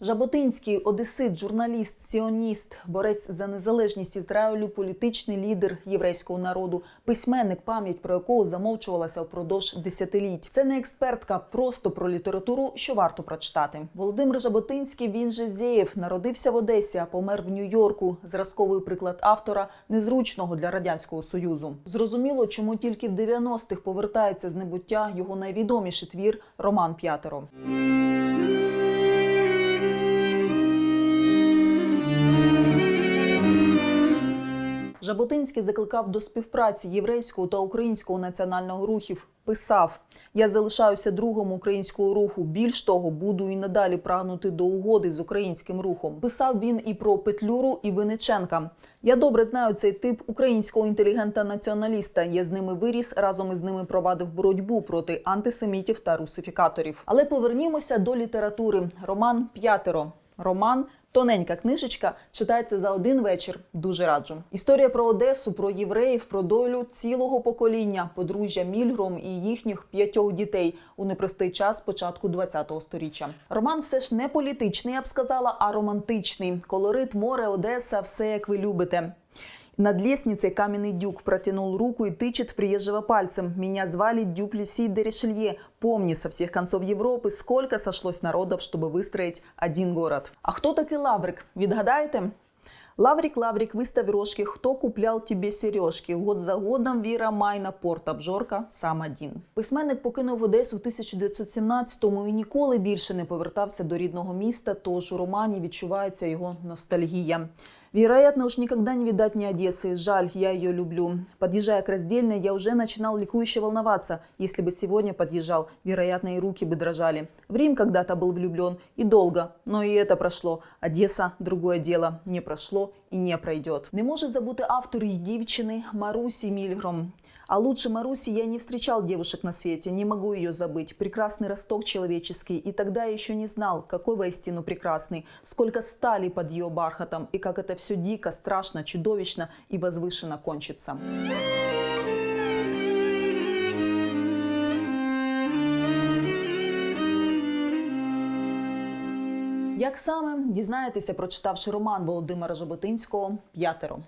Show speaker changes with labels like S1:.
S1: Жаботинський одесит, журналіст, сіоніст, борець за незалежність Ізраїлю, політичний лідер єврейського народу, письменник, пам'ять про якого замовчувалася впродовж десятиліть. Це не експертка, просто про літературу, що варто прочитати. Володимир Жаботинський, він же Зєєв, народився в Одесі, а помер в Нью-Йорку. Зразковий приклад автора незручного для радянського союзу. Зрозуміло, чому тільки в 90-х повертається з небуття його найвідоміший твір Роман П'ятеро. Жаботинський закликав до співпраці єврейського та українського національного рухів. Писав: Я залишаюся другом українського руху. Більш того, буду і надалі прагнути до угоди з українським рухом. Писав він і про Петлюру і Винниченка. Я добре знаю цей тип українського інтелігента-націоналіста. Я з ними виріс, разом із ними провадив боротьбу проти антисемітів та русифікаторів. Але повернімося до літератури. Роман П'ятеро. Роман тоненька книжечка читається за один вечір. Дуже раджу. Історія про Одесу, про євреїв, про долю цілого покоління, подружжя Мільгром і їхніх п'ятьох дітей у непростий час початку ХХ століття. Роман все ж не політичний, я б сказала, а романтичний. Колорит, море, Одеса, все як ви любите. Над лестницей каменный дюк протянул руку и тычет приезжего пальцем. Меня звали Дюк Люси де Ришелье. Помни, со всех концов Европы сколько сошлось народов, чтобы выстроить один город. А хто такий Лаврик? Відгадаєте? Лаврик, Лаврик, вистав рожки, хто купляв тебе сережки? Год за годом Віра Майна, порт обжорка, сам один. Письменник покинув Одесу в 1917-му і ніколи більше не повертався до рідного міста, тож у романі відчувається його ностальгія. Вероятно, уж никогда не видать мне Одессы. Жаль, я ее люблю. Подъезжая к раздельной, я уже начинал ликующе волноваться. Если бы сегодня подъезжал, вероятно, и руки бы дрожали. В Рим когда-то был влюблен. И долго. Но и это прошло. Одесса – другое дело. Не прошло и не пройдет. Не може забути автор із дівчини Марусі Мільгром. А лучше Маруси я не встречал девушек на свете, не могу ее забыть. Прекрасный росток человеческий, и тогда я еще не знал, какой воистину прекрасный, сколько стали под ее бархатом, и как это все дико, страшно, чудовищно и возвышенно кончится. Як саме дізнаєтеся, прочитавши роман Володимира Жаботинського П'ятеро.